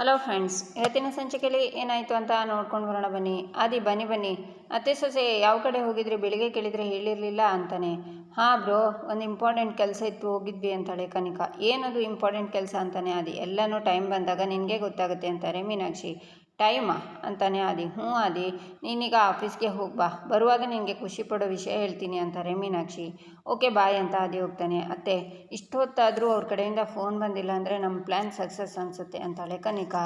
Hello friends ಇವತ್ತಿನ ಸಂಚಿಕೆಯಲ್ಲಿ ಏನಾಯಿತು ಅಂತ ನೋಡ್ಕೊಂಡು ಬರೋಣ ಬನ್ನಿ. ಆದಿ, ಬನ್ನಿ ಬನ್ನಿ. ಅತ್ತೆ ಸೊಸೆ, ಯಾವ ಕಡೆ ಹೋಗಿದ್ರಿ? ಬೆಳಿಗ್ಗೆ ಕೇಳಿದರೆ ಹೇಳಿರಲಿಲ್ಲ ಅಂತಾನೆ. ಹಾಂ ಬ್ರೋ, ಒಂದು ಇಂಪಾರ್ಟೆಂಟ್ ಕೆಲಸ ಇತ್ತು, ಹೋಗಿದ್ವಿ ಅಂತಾಳೆ ಕನಿಕಾ. ಏನದು ಇಂಪಾರ್ಟೆಂಟ್ ಕೆಲಸ ಅಂತಾನೆ ಆದಿ? ಎಲ್ಲನೂ ಟೈಮ್ ಬಂದಾಗ ನಿನಗೆ ಗೊತ್ತಾಗುತ್ತೆ ಅಂತಾರೆ ಮೀನಾಕ್ಷಿ. ಟೈಮಾ ಅಂತಾನೆ ಆದಿ, ಹ್ಞೂ ಆದಿ, ನೀನೀಗ ಆಫೀಸ್ಗೆ ಹೋಗ್ಬಾ ಬರುವಾಗ ನಿನಗೆ ಖುಷಿ ಪಡೋ ವಿಷಯ ಹೇಳ್ತೀನಿ ಅಂತಾರೆ ಮೀನಾಕ್ಷಿ ಓಕೆ ಬಾಯ್ ಅಂತ ಆದಿ ಹೋಗ್ತಾನೆ. ಅತ್ತೆ, ಇಷ್ಟೊತ್ತಾದರೂ ಅವ್ರ ಕಡೆಯಿಂದ ಫೋನ್ ಬಂದಿಲ್ಲ ಅಂದರೆ ನಮ್ಮ ಪ್ಲ್ಯಾನ್ ಸಕ್ಸಸ್ ಅನಿಸುತ್ತೆ ಅಂತಾಳೆ ಕನಿಕಾ.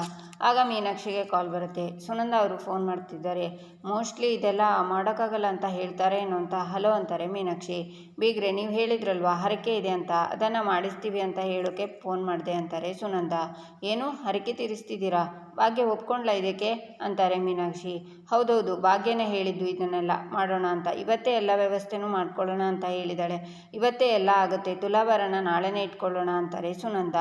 ಆಗ ಮೀನಾಕ್ಷಿಗೆ ಕಾಲ್ ಬರುತ್ತೆ. ಸುನಂದ ಅವರು ಫೋನ್ ಮಾಡ್ತಿದ್ದಾರೆ. ಮೋಸ್ಟ್ಲಿ ಇದೆಲ್ಲ ಮಾಡೋಕ್ಕಾಗಲ್ಲ ಅಂತ ಹೇಳ್ತಾರೆ ಏನು ಅಂತ, ಹಲೋ ಅಂತಾರೆ ಮೀನಾಕ್ಷಿ ಬೀಗ್ರೆ, ನೀವು ಹೇಳಿದ್ರಲ್ವಾ, ಹರಕೆ ಇದೆ ಅಂತ, ಅದನ್ನು ಮಾಡಿಸ್ತೀವಿ ಅಂತ ಹೇಳೋಕ್ಕೆ ಫೋನ್ ಮಾಡಿದೆ ಅಂತಾರೆ ಸುನಂದ. ಏನು, ಹರಕೆ ತೀರಿಸ್ತಿದ್ದೀರಾ? ಭಾಗ್ಯ ಒಪ್ಕೊಂಡ್ಲ ಇದಕ್ಕೆ? ಅಂತಾರೆ ಮೀನಾಕ್ಷಿ. ಹೌದೌದು, ಭಾಗ್ಯನೇ ಹೇಳಿದ್ದು ಇದನ್ನೆಲ್ಲ ಮಾಡೋಣ ಅಂತ. ಇವತ್ತೇ ಎಲ್ಲ ವ್ಯವಸ್ಥೆನೂ ಮಾಡ್ಕೊಳ್ಳೋಣ ಅಂತ ಹೇಳಿದಾಳೆ. ಇವತ್ತೇ ಎಲ್ಲ ಆಗುತ್ತೆ, ತುಲಾಭರಣ ನಾಳೆನೇ ಇಟ್ಕೊಳ್ಳೋಣ ಅಂತಾರೆ ಸುನಂದ.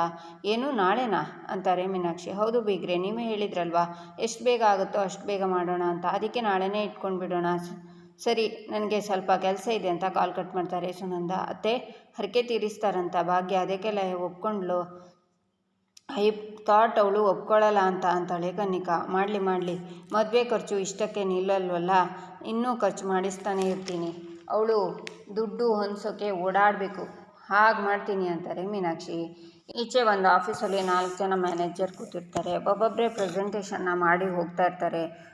ಏನು, ನಾಳೆನಾ? ಅಂತಾರೆ ಮೀನಾಕ್ಷಿ. ಹೌದು ಬೀಗ್ರೆ, ನೀವೇ ಹೇಳಿದ್ರಲ್ವಾ? ಎಷ್ಟು ಬೇಗ ಆಗುತ್ತೋ ಅಷ್ಟು ಬೇಗ ಮಾಡೋಣ ಅಂತ. ಅದಕ್ಕೆ ನಾಳೆನೇ ಇಟ್ಕೊಂಡು ಬಿಡೋಣ. ಸರಿ, ನನಗೆ ಸ್ವಲ್ಪ ಕೆಲಸ ಇದೆ ಅಂತ ಕಾಲ್ ಕಟ್ ಮಾಡ್ತಾರೆ ಸುನಂದ. ಅತ್ತೆ, ಹರಕೆ ತೀರಿಸ್ತಾರಂತ ಭಾಗ್ಯ. ಅದಕ್ಕೆಲ್ಲ ಒಪ್ಕೊಂಡ್ಲು. ಐ ಥಾಟ್ ಅವಳು ಒಪ್ಕೊಳ್ಳಲ್ಲ ಅಂತ ಅಂತಾಳೆ ಕನ್ನಿಕಾ. ಮಾಡಲಿ ಮಾಡಲಿ. ಮದುವೆ ಖರ್ಚು ಇಷ್ಟಕ್ಕೆ ನಿಲ್ಲಲ್ವಲ್ಲ? ಇನ್ನೂ ಖರ್ಚು ಮಾಡಿಸ್ತಾನೆ ಇರ್ತೀನಿ. ಅವಳು ದುಡ್ಡು ಹೊಂದಿಸೋಕ್ಕೆ ಓಡಾಡಬೇಕು. ಹಾಗೆ ಮಾಡ್ತೀನಿ ಅಂತಾರೆ ಮೀನಾಕ್ಷಿ. ಈಚೆ ಒಂದು ಆಫೀಸಲ್ಲಿ ನಾಲ್ಕು ಜನ ಮ್ಯಾನೇಜರ್ ಕೂತಿರ್ತಾರೆ. ಒಬ್ಬೊಬ್ಬರೇ ಪ್ರೆಸೆಂಟೇಷನ್ನ ಮಾಡಿ ಹೋಗ್ತಾ ಇರ್ತಾರೆ.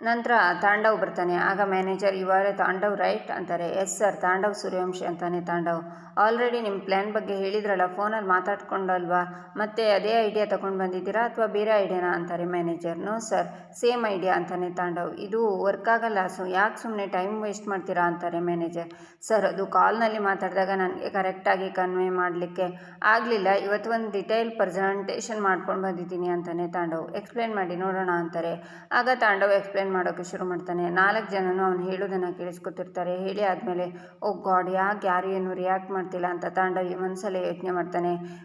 ನಂತರ ತಾಂಡವ್ ಬರ್ತಾನೆ. ಆಗ ಮ್ಯಾನೇಜರ್ ಇವಾರೆ ತಾಂಡವ್ ರೈಟ್ ಅಂತಾರೆ. ಎಸ್ ಸರ್ ತಾಂಡವ್ ಸೂರ್ಯವಂಶಿ ಅಂತಾನೆ ತಾಂಡವ್. ಆಲ್ರೆಡಿ ನಿಮ್ಮ ಪ್ಲ್ಯಾನ್ ಬಗ್ಗೆ ಹೇಳಿದ್ರಲ್ಲ, ಫೋನಲ್ಲಿ ಮಾತಾಡ್ಕೊಂಡಲ್ವಾ? ಮತ್ತೆ ಅದೇ ಐಡಿಯಾ ತೊಗೊಂಡು ಬಂದಿದ್ದೀರಾ ಅಥವಾ ಬೇರೆ ಐಡಿಯಾನ ಅಂತಾರೆ manager. No sir same idea ಅಂತಾನೆ ತಾಂಡವ್. ಇದು ವರ್ಕ್ ಆಗಲ್ಲ ಸೊ ಯಾಕೆ ಸುಮ್ಮನೆ ಟೈಮ್ ವೇಸ್ಟ್ ಮಾಡ್ತೀರಾ? ಅಂತಾರೆ ಮ್ಯಾನೇಜರ್. ಸರ್ ಅದು ಕಾಲ್ನಲ್ಲಿ ಮಾತಾಡಿದಾಗ ನನಗೆ ಕರೆಕ್ಟಾಗಿ ಕನ್ವೇ ಮಾಡಲಿಕ್ಕೆ ಆಗಲಿಲ್ಲ. ಇವತ್ತು ಒಂದು ಡಿಟೇಲ್ ಪ್ರೆಸೆಂಟೇಷನ್ ಮಾಡ್ಕೊಂಡು ಬಂದಿದ್ದೀನಿ, ಅಂತಾನೆ ತಾಂಡವ್. ಎಕ್ಸ್ಪ್ಲೇನ್ ಮಾಡಿ, ನೋಡೋಣ, ಅಂತಾರೆ. ಆಗ ತಾಂಡವ್ ಎಕ್ಸ್ಪ್ಲೇನ್ ಮಾಡೋಕ್ಕೆ ಶುರು ಮಾಡ್ತಾನೆ? ನಾಲ್ಕು ಜನನು ಅವ್ನು ಹೇಳೋದನ್ನು ಕೇಳಿಸ್ಕೊತಿರ್ತಾರೆ. ಹೇಳಿ ಆದಮೇಲೆ, ಓ ಗಾಡ್, ಯಾಕೆ ಯಾರು ಏನು ರಿಯಾಕ್ಟ್ ಮಾಡ್ತಿಲ್ಲ? ಅಂತ ತಾಂಡವ್ ಮನಸ್ಸಲ್ಲೇ ಯೋಚನೆ ಮಾಡ್ತಾನೆ.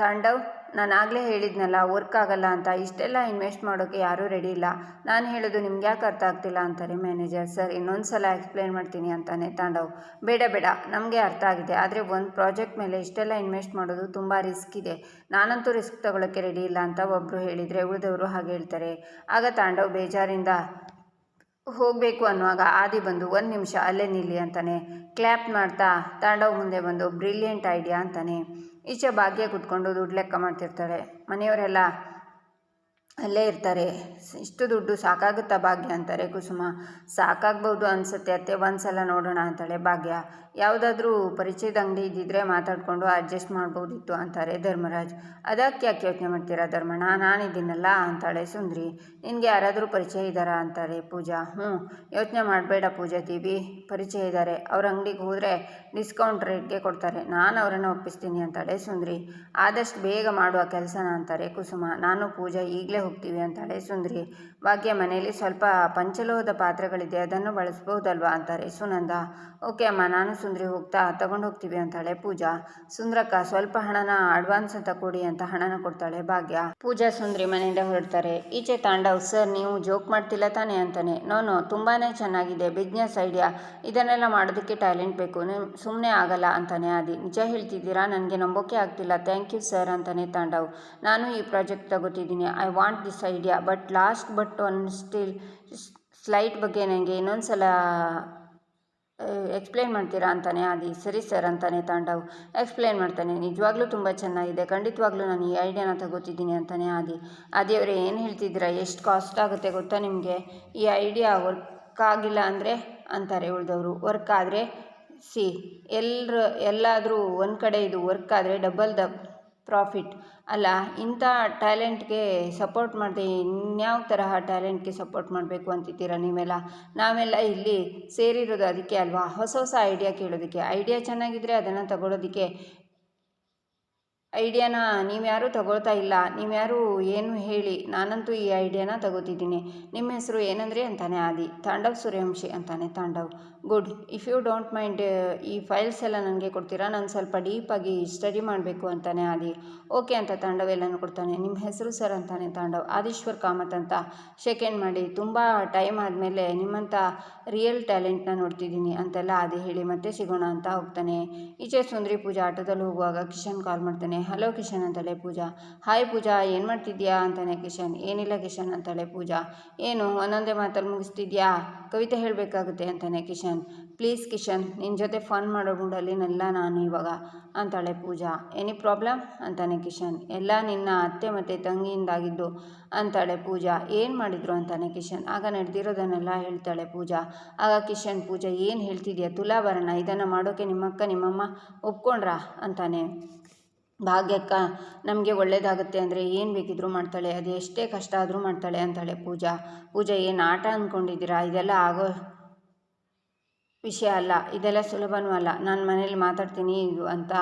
ತಾಂಡವ್, ನಾನು ಆಗಲೇ ಹೇಳಿದ್ನಲ್ಲ ವರ್ಕ್ ಆಗಲ್ಲ ಅಂತ, ಇಷ್ಟೆಲ್ಲ ಇನ್ವೆಸ್ಟ್ ಮಾಡೋಕ್ಕೆ ಯಾರೂ ರೆಡಿ ಇಲ್ಲ. ನಾನು ಹೇಳೋದು ನಿಮ್ಗೆ ಯಾಕೆ ಅರ್ಥ ಆಗ್ತಿಲ್ಲ ಅಂತಾರೆ ಮ್ಯಾನೇಜರ್ ಸರ್ ಇನ್ನೊಂದು ಸಲ ಎಕ್ಸ್ಪ್ಲೇನ್ ಮಾಡ್ತೀನಿ ಅಂತಾನೆ ತಾಂಡವ್. ಬೇಡ ಬೇಡ, ನಮಗೆ ಅರ್ಥ ಆಗಿದೆ. ಆದರೆ ಒಂದು ಪ್ರಾಜೆಕ್ಟ್ ಮೇಲೆ ಇಷ್ಟೆಲ್ಲ ಇನ್ವೆಸ್ಟ್ ಮಾಡೋದು ತುಂಬ ರಿಸ್ಕ್ ಇದೆ. ನಾನಂತೂ ರಿಸ್ಕ್ ತಗೊಳ್ಳೋಕ್ಕೆ ರೆಡಿ ಇಲ್ಲ ಅಂತ ಒಬ್ಬರು ಹೇಳಿದರೆ ಉಳಿದವರು ಹಾಗೆ ಹೇಳ್ತಾರೆ. ಆಗ ತಾಂಡವ್ ಬೇಜಾರಿಂದ ಹೋಗಬೇಕು ಅನ್ನುವಾಗ ಆದಿ ಬಂದು ಒಂದು ನಿಮಿಷ ಅಲ್ಲೇ ನಿಲ್ಲಿ ಅಂತಾನೆ. ಕ್ಲ್ಯಾಪ್ ಮಾಡ್ತಾ ತಾಂಡವ್ ಮುಂದೆ ಬಂದು ಬ್ರಿಲಿಯಂಟ್ ಐಡಿಯಾ ಅಂತಾನೆ. ಈಚೆ ಭಾಗ್ಯ ಕುತ್ಕೊಂಡು ದುಡ್ಡು ಲೆಕ್ಕ ಮಾಡ್ತಿರ್ತಾರೆ. ಮನೆಯವರೆಲ್ಲ ಅಲ್ಲೇ ಇರ್ತಾರೆ. ಇಷ್ಟು ದುಡ್ಡು ಸಾಕಾಗುತ್ತಾ ಭಾಗ್ಯ ಅಂತಾರೆ ಕುಸುಮ. ಸಾಕಾಗ್ಬೋದು ಅನಿಸುತ್ತೆ, ಅತ್ತೆ ಒಂದು ಸಲ ನೋಡೋಣ ಅಂತಾಳೆ ಭಾಗ್ಯ. ಯಾವುದಾದ್ರೂ ಪರಿಚಯದ ಅಂಗಡಿ ಇದ್ದಿದ್ರೆ ಮಾತಾಡಿಕೊಂಡು ಅಡ್ಜಸ್ಟ್ ಮಾಡ್ಬೋದಿತ್ತು ಅಂತಾರೆ ಧರ್ಮರಾಜ್. ಅದಕ್ಕೆ ಯಾಕೆ ಯೋಚನೆ ಮಾಡ್ತೀರಾ ಧರ್ಮಣ್ಣ? ನಾನಿದ್ದೀನಲ್ಲ ಅಂತಾಳೆ ಸುಂದ್ರಿ. ನಿನಗೆ ಯಾರಾದರೂ ಪರಿಚಯ ಇದ್ದಾರಾ ಅಂತಾರೆ ಪೂಜಾ. ಹ್ಞೂ, ಯೋಚನೆ ಮಾಡಬೇಡ ಪೂಜಾ ದೇವಿ. ಪರಿಚಯ ಇದ್ದಾರೆ. ಅವ್ರ ಅಂಗಡಿಗೆ ಹೋದರೆ ಡಿಸ್ಕೌಂಟ್ ರೇಟ್ಗೆ ಕೊಡ್ತಾರೆ. ನಾನು ಅವರನ್ನು ಒಪ್ಪಿಸ್ತೀನಿ ಅಂತಾಳೆ ಸುಂದ್ರಿ. ಆದಷ್ಟು ಬೇಗ ಮಾಡುವ ಕೆಲಸನ ಅಂತಾರೆ ಕುಸುಮ. ನಾನು ಪೂಜಾ ಈಗಲೇ ಹೋಗ್ತೀವಿ ಅಂತಾಳೆ ಸುಂದ್ರಿ. ಭಾಗ್ಯ, ಮನೆಯಲ್ಲಿ ಸ್ವಲ್ಪ ಪಂಚಲೋಹದ ಪಾತ್ರೆಗಳಿದೆ, ಅದನ್ನು ಬಳಸ್ಬೋದಲ್ವಾ ಅಂತಾರೆ ಸುನಂದ. ಓಕೆ ಅಮ್ಮ, ನಾನು ಸುಂದ್ರಿ ಹೋಗ್ತಾ ತಗೊಂಡು ಹೋಗ್ತೀವಿ ಅಂತಾಳೆ ಪೂಜಾ. ಸುಂದ್ರಕ್ಕ, ಸ್ವಲ್ಪ ಹಣನ ಅಡ್ವಾನ್ಸ್ ಅಂತ ಕೊಡಿ ಅಂತ ಹಣನ ಕೊಡ್ತಾಳೆ ಭಾಗ್ಯ. ಪೂಜಾ ಸುಂದ್ರಿ ಮನೆಯಿಂದ ಹೊರಡ್ತಾರೆ. ಈಚೆ ತಾಂಡವ್, ಸರ್ ನೀವು ಜೋಕ್ ಮಾಡ್ತಿಲ್ಲ ತಾನೇ ಅಂತಾನೆ. ನೋನು ತುಂಬಾ ಚೆನ್ನಾಗಿದೆ, ಬಿಸ್ನೆಸ್ ಐಡಿಯಾ. ಇದನ್ನೆಲ್ಲ ಮಾಡೋದಕ್ಕೆ ಟ್ಯಾಲೆಂಟ್ ಬೇಕು. ನೀವು ಸುಮ್ಮನೆ ಆಗಲ್ಲ ಅಂತಾನೆ ಆದಿ. ನಿಜ ಹೇಳ್ತಿದ್ದೀರಾ? ನನಗೆ ನಂಬೋಕೆ ಆಗ್ತಿಲ್ಲ. ಥ್ಯಾಂಕ್ ಯು, ಸರ್ ಅಂತಾನೆ ತಾಂಡವ್. ನಾನು ಈ project ತಗೋತಿದ್ದೀನಿ. I want this idea but last but one still slight ಬಗ್ಗೆ ನನಗೆ ಇನ್ನೊಂದು ಸಲ ಎಕ್ಸ್ಪ್ಲೇನ್ ಮಾಡ್ತೀರಾ ಅಂತಾನೆ, ಆದಿ, ಸರಿ ಸರ್ ಅಂತಾನೆ ತಾಂಡವ್. ಎಕ್ಸ್ಪ್ಲೇನ್ ಮಾಡ್ತಾನೆ, ನಿಜವಾಗ್ಲೂ ತುಂಬ ಚೆನ್ನಾಗಿದೆ, ಖಂಡಿತವಾಗ್ಲೂ ನಾನು ಈ ಐಡಿಯಾನ ತಗೋತಿದ್ದೀನಿ ಅಂತಾನೆ, ಆದಿ. ಆದಿಯವರೇ ಏನು ಹೇಳ್ತಿದ್ದೀರಾ, ಎಷ್ಟು ಕಾಸ್ಟ್ ಆಗುತ್ತೆ ಗೊತ್ತಾ ನಿಮಗೆ? ಈ ಐಡಿಯಾ ವರ್ಕ್ ಆಗಿಲ್ಲ ಅಂದರೆ, ಅಂತಾರೆ ಉಳಿದವರು. ವರ್ಕ್ ಆದರೆ ಸಿ ಎಲ್ಲರೂ ಎಲ್ಲಾದರೂ ಒಂದು ಕಡೆ ಇದು ವರ್ಕ್ ಆದರೆ ಡಬಲ್ ದ ಪ್ರಾಫಿಟ್ ಅಲ್ಲ, ಇಂಥ ಟ್ಯಾಲೆಂಟ್ಗೆ ಸಪೋರ್ಟ್ ಮಾಡಿದೆ ಇನ್ಯಾವ ತರಹ ಟ್ಯಾಲೆಂಟ್ಗೆ ಸಪೋರ್ಟ್ ಮಾಡಬೇಕು ಅಂತಿದ್ದೀರ ನೀವೆಲ್ಲ? ನಾವೆಲ್ಲ ಇಲ್ಲಿ ಸೇರಿರೋದು ಅದಕ್ಕೆ ಅಲ್ವಾ? ಹೊಸ ಹೊಸ ಐಡಿಯಾ ಕೇಳೋದಕ್ಕೆ. ಐಡಿಯಾ ಚೆನ್ನಾಗಿದ್ದರೆ ಅದನ್ನು ತಗೊಳ್ಳೋದಕ್ಕೆ ಐಡಿಯಾನ ನೀವ್ಯಾರೂ ತಗೊಳ್ತಾ ಇಲ್ಲ. ನೀವ್ಯಾರು ಏನು ಹೇಳಿ. ನಾನಂತೂ ಈ ಐಡಿಯಾನ ತಗೋತಿದ್ದೀನಿ. ನಿಮ್ಮ ಹೆಸರು ಏನಂದರೆ ಅಂತಾನೆ ಆದಿ. ತಾಂಡವ್ ಸೂರ್ಯವಂಶಿ ಅಂತಾನೆ Tandav. Good. If you don't mind ಈ ಫೈಲ್ಸ್ ಎಲ್ಲ ನನಗೆ ಕೊಡ್ತೀರಾ? ನಾನು ಸ್ವಲ್ಪ ಡೀಪಾಗಿ ಸ್ಟಡಿ ಮಾಡಬೇಕು ಅಂತಾನೆ ಆದಿ. ಓಕೆ ಅಂತ ತಾಂಡವ್ ಎಲ್ಲನೂ ಕೊಡ್ತಾನೆ. ನಿಮ್ಮ ಹೆಸರು ಸರ್ ಅಂತಾನೆ ತಾಂಡವ್. ಆದೀಶ್ವರ್ ಕಾಮತ್ ಅಂತ ಸೆಕೆಂಡ್ ಮಾಡಿ. ತುಂಬ ಟೈಮ್ ಆದಮೇಲೆ ನಿಮ್ಮಂಥ ರಿಯಲ್ ಟ್ಯಾಲೆಂಟ್ನ ನೋಡ್ತಿದ್ದೀನಿ ಅಂತೆಲ್ಲ ಆದಿ ಹೇಳಿ ಮತ್ತೆ ಸಿಗೋಣ ಅಂತ ಹೋಗ್ತಾನೆ. ಈಚೆ ಸುಂದರಿ ಪೂಜಾ ಆಟೋದಲ್ಲಿ ಹೋಗುವಾಗ ಕಿಶನ್ ಕಾಲ್ ಮಾಡ್ತಾನೆ. ಹಲೋ ಕಿಶನ್ ಅಂತಾಳೆ ಪೂಜಾ. ಹಾಯ್ ಪೂಜಾ, ಏನು ಮಾಡ್ತಿದ್ಯಾ ಅಂತಾನೆ ಕಿಶನ್. ಏನಿಲ್ಲ ಕಿಶನ್ ಅಂತಾಳೆ ಪೂಜಾ. ಏನು, ಒಂದೊಂದೇ ಮಾತಲ್ಲಿ ಮುಗಿಸ್ತಿದ್ಯಾ? ಕವಿತೆ ಹೇಳಬೇಕಾಗುತ್ತೆ ಅಂತಾನೆ ಕಿಶನ್. ಪ್ಲೀಸ್ ಕಿಶನ್ ನಿನ್ನ ಜೊತೆ ಫನ್ ಮಾಡೋ ನೆಲ್ಲ ನಾನು ಇವಾಗ, ಅಂತಾಳೆ ಪೂಜಾ. Any problem? ಅಂತಾನೆ ಕಿಶನ್. ಎಲ್ಲ ನಿನ್ನ ಅತ್ತೆ ಮತ್ತು ತಂಗಿಯಿಂದಾಗಿದ್ದು, ಅಂತಾಳೆ ಪೂಜಾ. ಏನು ಮಾಡಿದ್ರು ಅಂತಾನೆ ಕಿಶನ್. ಆಗ ನಡೆದಿರೋದನ್ನೆಲ್ಲ ಹೇಳ್ತಾಳೆ ಪೂಜಾ. ಆಗ ಕಿಶನ್, ಪೂಜಾ, ಏನು ಹೇಳ್ತಿದ್ಯಾ? ತುಲಾಭರಣ, ಇದನ್ನು ಮಾಡೋಕ್ಕೆ ನಿಮ್ಮಕ್ಕ, ನಿಮ್ಮಮ್ಮ ಒಪ್ಕೊಂಡ್ರಾ? ಅಂತಾನೆ. ಭಾಗ್ಯಕ್ಕ, ನಮಗೆ ಒಳ್ಳೆಯದಾಗುತ್ತೆ ಅಂದರೆ ಏನು ಬೇಕಿದ್ದರೂ ಮಾಡ್ತಾಳೆ, ಅದು ಎಷ್ಟೇ ಕಷ್ಟ ಆದರೂ ಮಾಡ್ತಾಳೆ ಅಂತಾಳೆ ಪೂಜಾ. ಪೂಜಾ, ಏನು ಆಟ ಅಂದ್ಕೊಂಡಿದ್ದೀರಾ ಇದೆಲ್ಲ ಆಗೋ ವಿಷಯ ಅಲ್ಲ, ಇದೆಲ್ಲ ಸುಲಭನೂ ಅಲ್ಲ. ನಾನು ಮನೇಲಿ ಮಾತಾಡ್ತೀನಿ ಇದು ಅಂತ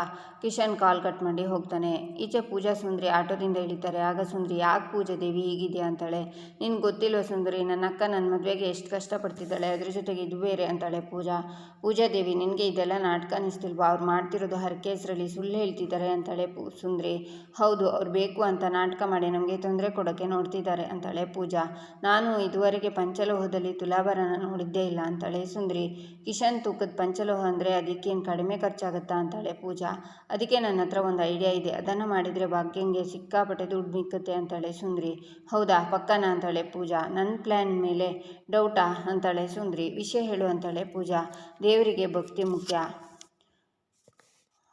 ಕಿಶನ್ ಕಾಲ್ ಕಟ್ ಮಾಡಿ ಹೋಗ್ತಾನೆ. ಈಚೆ ಪೂಜಾ ಸುಂದರಿ ಆಟೋದಿಂದ ಇಳಿತಾರೆ. ಆಗ ಸುಂದರಿ, ಯಾಕೆ ಪೂಜಾ ದೇವಿ ಹೀಗಿದೆಯಾ ಅಂತಾಳೆ. ನಿನ್ಗೆ ಗೊತ್ತಿಲ್ವ ಸುಂದರಿ, ನನ್ನ ಅಕ್ಕ ನನ್ನ ಮದುವೆಗೆ ಎಷ್ಟು ಕಷ್ಟಪಡ್ತಿದ್ದಾಳೆ, ಅದ್ರ ಜೊತೆಗೆ ಇದು ಬೇರೆ ಅಂತಾಳೆ ಪೂಜಾ. ಪೂಜಾ ದೇವಿ, ನಿನಗೆ ಇದೆಲ್ಲ ನಾಟಕ ಅನಿಸ್ತಿಲ್ವಾ? ಅವ್ರು ಮಾಡ್ತಿರೋದು ಹರಕೆ ಸುಳ್ಳು ಹೇಳ್ತಿದ್ದಾರೆ ಅಂತಾಳೆ ಪೂ, ಸುಂದ್ರಿ. ಹೌದು, ಅವ್ರು ಬೇಕು ಅಂತ ನಾಟಕ ಮಾಡಿ ನಮಗೆ ತೊಂದರೆ ಕೊಡೋಕ್ಕೆ ನೋಡ್ತಿದ್ದಾರೆ ಅಂತಾಳೆ ಪೂಜಾ. ನಾನು ಇದುವರೆಗೆ ಪಂಚಲೋಹದಲ್ಲಿ ತುಲಾಭರಣ ನೋಡಿದ್ದೇ ಇಲ್ಲ ಅಂತಾಳೆ ಸುಂದ್ರಿ. ಕಿಶನ್ ತೂಕದ ಪಂಚಲೋಹ ಅಂದರೆ ಅದಕ್ಕೇನು ಕಡಿಮೆ ಖರ್ಚಾಗುತ್ತಾ ಅಂತಾಳೆ ಪೂಜಾ. ಅದಕ್ಕೆ ನನ್ನ ಹತ್ರ ಒಂದು ಐಡಿಯಾ ಇದೆ. ಅದನ್ನು ಮಾಡಿದರೆ ಭಾಗ್ಯಂಗೆ ಸಿಕ್ಕಾಪಟ್ಟೆ ದುಡ್ಡು ಮಿಕ್ಕುತ್ತೆ ಅಂತಾಳೆ ಸುಂದ್ರಿ. ಹೌದಾ? ಪಕ್ಕನಾ ಅಂತಾಳೆ ಪೂಜಾ. ನನ್ನ ಪ್ಲ್ಯಾನ್ ಮೇಲೆ ಡೌಟಾ ಅಂತಾಳೆ ಸುಂದ್ರಿ. ವಿಷಯ ಹೇಳು ಅಂತಾಳೆ ಪೂಜಾ. ದೇವರಿಗೆ ಭಕ್ತಿ ಮುಖ್ಯ.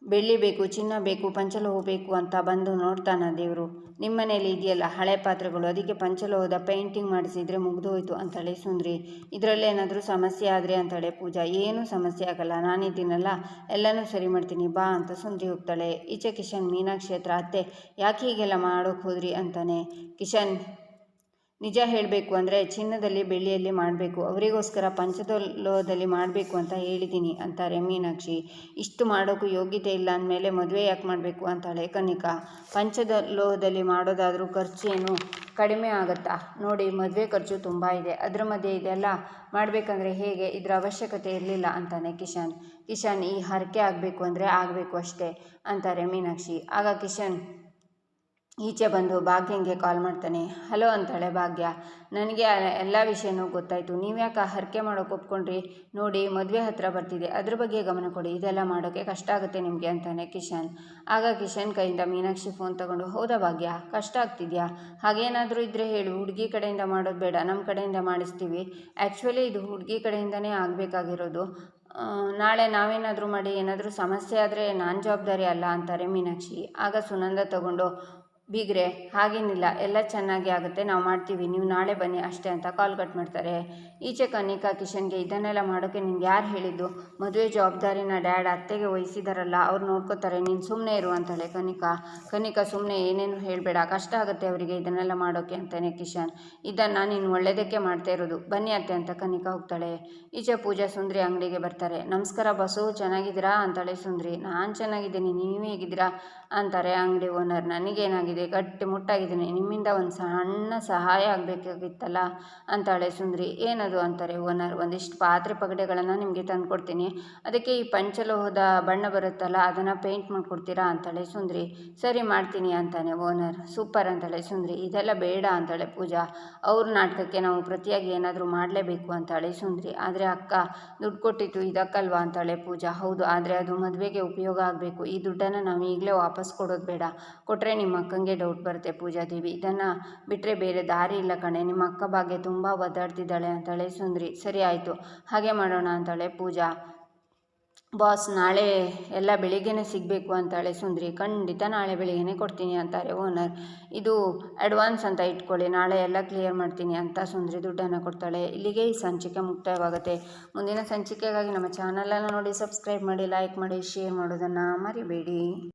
ಬೆಳ್ಳಿ ಬೇಕು, ಚಿನ್ನ ಬೇಕು, ಪಂಚಲೋಹ ಬೇಕು ಅಂತ ಬಂದು ನೋಡ್ತಾನ ದೇವರು. ನಿಮ್ಮನೇಲಿ ಇದೆಯಲ್ಲ ಹಳೆ ಪಾತ್ರೆಗಳು, ಅದಕ್ಕೆ ಪಂಚಲೋಹದ ಪೇಂಟಿಂಗ್ ಮಾಡಿಸಿದ್ರೆ ಮುಗಿದೋಯ್ತು ಅಂತಾಳೆ ಸುಂದ್ರಿ. ಇದರಲ್ಲೇನಾದರೂ ಸಮಸ್ಯೆ ಆದರೆ ಅಂತಾಳೆ ಪೂಜಾ, ಏನೂ ಸಮಸ್ಯೆ ಆಗಲ್ಲ ನಾನಿದ್ದೀನಲ್ಲ ಎಲ್ಲನೂ ಸರಿ ಮಾಡ್ತೀನಿ, ಬಾ ಅಂತ ಸುಂದ್ರಿ ಹೋಗ್ತಾಳೆ. ಈಚೆ ಕಿಶನ್ ಮೀನಾಕ್ಷಿ ಹತ್ರ, ಅತ್ತೆ, ಯಾಕೆ ಹೀಗೆಲ್ಲ ಮಾಡೋಕೆ ಹೋದ್ರಿ? ಅಂತಾನೆ. ಕಿಶನ್ ನಿಜ ಹೇಳಬೇಕು ಅಂದರೆ ಚಿನ್ನದಲ್ಲಿ ಬೆಳ್ಳಿಯಲ್ಲಿ ಮಾಡಬೇಕು, ಅವರಿಗೋಸ್ಕರ ಪಂಚದೋಲೋಹದಲ್ಲಿ ಮಾಡಬೇಕು ಅಂತ ಹೇಳಿದ್ದೀನಿ ಅಂತಾರೆ ಮೀನಾಕ್ಷಿ. ಇಷ್ಟು ಮಾಡೋಕ್ಕೂ ಯೋಗ್ಯತೆ ಇಲ್ಲ ಅಂದಮೇಲೆ ಮದುವೆ ಯಾಕೆ ಮಾಡಬೇಕು ಅಂತಾಳೆ ಕನಿಕಾ ಪಂಚದೋಲೋಹದಲ್ಲಿ ಮಾಡೋದಾದರೂ ಖರ್ಚೇನು ಕಡಿಮೆ ಆಗುತ್ತಾ? ನೋಡಿ, ಮದುವೆ ಖರ್ಚು ತುಂಬ ಇದೆ. ಅದರ ಮಧ್ಯೆ ಇದೆಲ್ಲ ಮಾಡಬೇಕಂದ್ರೆ ಹೇಗೆ? ಇದರ ಅವಶ್ಯಕತೆ ಇರಲಿಲ್ಲ ಅಂತಾನೆ ಕಿಶನ್. ಕಿಶನ್, ಈ ಹರಕೆ ಆಗಬೇಕು ಅಂದರೆ ಆಗಬೇಕು ಅಷ್ಟೇ ಅಂತಾರೆ ಮೀನಾಕ್ಷಿ. ಆಗ ಕಿಶನ್ ಈಚೆ ಬಂದು ಭಾಗ್ಯಂಗೆ ಕಾಲ್ ಮಾಡ್ತಾನೆ ಹಲೋ ಅಂತಾಳೆ ಭಾಗ್ಯ. ನನಗೆ ಎಲ್ಲ ವಿಷಯನೂ ಗೊತ್ತಾಯಿತು. ನೀವ್ಯಾಕೆ ಹರಕೆ ಮಾಡೋಕೆ ಒಪ್ಕೊಂಡ್ರಿ ನೋಡಿ, ಮದುವೆ ಹತ್ತಿರ ಬರ್ತಿದೆ. ಅದ್ರ ಬಗ್ಗೆ ಗಮನ ಕೊಡಿ. ಇದೆಲ್ಲ ಮಾಡೋಕ್ಕೆ ಕಷ್ಟ ಆಗುತ್ತೆ ನಿಮಗೆ ಅಂತಾನೆ ಕಿಶನ್. ಆಗ ಕಿಶನ್ ಕೈಯಿಂದ ಮೀನಾಕ್ಷಿ ಫೋನ್ ತಗೊಂಡು, ಹೌದಾ ಭಾಗ್ಯ? ಕಷ್ಟ ಆಗ್ತಿದೆಯಾ? ಹಾಗೇನಾದರೂ ಇದ್ದರೆ ಹೇಳು. ಹುಡುಗಿ ಕಡೆಯಿಂದ ಮಾಡೋದು ಬೇಡ. ನಮ್ಮ ಕಡೆಯಿಂದ ಮಾಡಿಸ್ತೀವಿ. ಆ್ಯಕ್ಚುಲಿ ಇದು ಹುಡುಗಿ ಕಡೆಯಿಂದನೇ ಆಗಬೇಕಾಗಿರೋದು. ನಾಳೆ ನಾವೇನಾದರೂ ಮಾಡಿ ಏನಾದರೂ ಸಮಸ್ಯೆ ಆದರೆ ನಾನು ಜವಾಬ್ದಾರಿ ಅಲ್ಲ ಅಂತಾರೆ ಮೀನಾಕ್ಷಿ. ಆಗ ಸುನಂದ ತಗೊಂಡು ಬೀಗ್ರೆ, ಹಾಗೇನಿಲ್ಲ. ಎಲ್ಲ ಚೆನ್ನಾಗಿ ಆಗುತ್ತೆ. ನಾವು ಮಾಡ್ತೀವಿ. ನೀವು ನಾಳೆ ಬನ್ನಿ ಅಷ್ಟೇ ಅಂತ ಕಾಲ್ ಕಟ್ ಮಾಡ್ತಾರೆ. ಈಚೆ ಕನಿಕಾ, ಕಿಶನ್ಗೆ ಇದನ್ನೆಲ್ಲ ಮಾಡೋಕ್ಕೆ ನಿಮ್ಗೆ ಯಾರು ಹೇಳಿದ್ದು? ಮದುವೆ ಜವಾಬ್ದಾರಿನ ಡ್ಯಾಡ್ ಅತ್ತೆಗೆ ವಹಿಸಿದಾರಲ್ಲ, ಅವ್ರು ನೋಡ್ಕೋತಾರೆ. ನೀನು ಸುಮ್ಮನೆ ಇರು ಅಂತಾಳೆ ಕನಿಕಾ. ಕನಿಕಾ ಸುಮ್ಮನೆ ಏನೇನು ಹೇಳಬೇಡ. ಕಷ್ಟ ಆಗುತ್ತೆ ಅವರಿಗೆ ಇದನ್ನೆಲ್ಲ ಮಾಡೋಕ್ಕೆ ಅಂತಾನೆ ಕಿಶನ್. ಇದನ್ನು ನೀನು ಒಳ್ಳೇದಕ್ಕೆ ಮಾಡ್ತಾ ಇರೋದು. ಬನ್ನಿ ಅತ್ತೆ ಅಂತ ಕನಿಕಾ ಹೋಗ್ತಾಳೆ. ಈಚೆ ಪೂಜಾ, ಸುಂದ್ರಿ ಅಂಗಡಿಗೆ ಬರ್ತಾರೆ. ನಮಸ್ಕಾರ ಬಸು, ಚೆನ್ನಾಗಿದ್ದೀರಾ? ಅಂತಾಳೆ ಸುಂದ್ರಿ. ನಾನು ಚೆನ್ನಾಗಿದ್ದೀನಿ. ನೀವು ಹೇಗಿದ್ದೀರಾ? ಅಂತಾರೆ ಅಂಗಡಿ ಓನರ್ ನನಗೇನಾಗಿದೆ? ಗಟ್ಟಿ ಮುಟ್ಟಾಗಿದ್ದೀನಿ. ನಿಮ್ಮಿಂದ ಒಂದು ಸಣ್ಣ ಸಹಾಯ ಆಗಬೇಕಾಗಿತ್ತಲ್ಲ? ಅಂತಾಳೆ ಸುಂದ್ರಿ. ಏನದು ಅಂತಾರೆ ಓನರ್? ಒಂದಿಷ್ಟು ಪಾತ್ರೆ ಪಗಡೆಗಳನ್ನು ನಿಮಗೆ ತಂದುಕೊಡ್ತೀನಿ. ಅದಕ್ಕೆ ಈ ಪಂಚಲೋಹದ ಬಣ್ಣ ಬರುತ್ತಲ್ಲ, ಅದನ್ನು ಪೇಂಟ್ ಮಾಡಿಕೊಡ್ತೀರಾ ಅಂತಾಳೆ ಸುಂದ್ರಿ. ಸರಿ ಮಾಡ್ತೀನಿ ಅಂತಾನೆ ಓನರ್. ಸೂಪರ್ ಅಂತಾಳೆ ಸುಂದ್ರಿ. ಇದೆಲ್ಲ ಬೇಡ ಅಂತಾಳೆ ಪೂಜಾ. ಅವ್ರ ನಾಟಕಕ್ಕೆ ನಾವು ಪ್ರತಿಯಾಗಿ ಏನಾದರೂ ಮಾಡಲೇಬೇಕು ಅಂತಾಳೆ ಸುಂದ್ರಿ. ಆದರೆ ಅಕ್ಕ, ದುಡ್ಡು ಕೊಟ್ಟಿತ್ತು ಇದಕ್ಕಲ್ವಾ ಅಂತಾಳೆ ಪೂಜಾ. ಹೌದು, ಆದರೆ ಅದು ಮದುವೆಗೆ ಉಪಯೋಗ ಆಗಬೇಕು. ಈ ದುಡ್ಡನ್ನು ನಾವು ಈಗಲೇ ವಾಪಸ್ ಕೊಡೋದು ಬೇಡ. ಕೊಟ್ಟರೆ ನಿಮ್ಮ ಅಕ್ಕಂಗೆ ಡೌಟ್ ಬರುತ್ತೆ ಪೂಜಾ ದೇವಿ. ಇದನ್ನು ಬಿಟ್ಟರೆ ಬೇರೆ ದಾರಿ ಇಲ್ಲ ಕಣೆ. ನಿಮ್ಮ ಅಕ್ಕ ಬಗ್ಗೆ ತುಂಬ ಒದ್ದಾಡ್ತಿದ್ದಾಳೆ ಅಂತಾಳೆ ಸುಂದ್ರಿ. ಸರಿ ಆಯಿತು. ಹಾಗೆ ಮಾಡೋಣ ಅಂತಾಳೆ ಪೂಜಾ. ಬಾಸ್ ನಾಳೆ ಎಲ್ಲ ಬೆಳಿಗ್ಗೆನೇ ಸಿಗಬೇಕು ಅಂತಾಳೆ ಸುಂದ್ರಿ. ಖಂಡಿತ ನಾಳೆ ಬೆಳಿಗ್ಗೆನೇ ಕೊಡ್ತೀನಿ ಅಂತಾರೆ ಓನರ್ ಇದು ಅಡ್ವಾನ್ಸ್ ಅಂತ ಇಟ್ಕೊಳ್ಳಿ. ನಾಳೆ ಎಲ್ಲ ಕ್ಲಿಯರ್ ಮಾಡ್ತೀನಿ ಅಂತ ಸುಂದ್ರಿ ದುಡ್ಡನ್ನು ಕೊಡ್ತಾಳೆ. ಇಲ್ಲಿಗೆ ಈ ಸಂಚಿಕೆ ಮುಕ್ತಾಯವಾಗುತ್ತೆ. ಮುಂದಿನ ಸಂಚಿಕೆಗಾಗಿ ನಮ್ಮ ಚಾನಲನ್ನು ನೋಡಿ ಸಬ್ಸ್ಕ್ರೈಬ್ ಮಾಡಿ ಲೈಕ್ ಮಾಡಿ ಶೇರ್ ಮಾಡೋದನ್ನು ಮರಿಬೇಡಿ.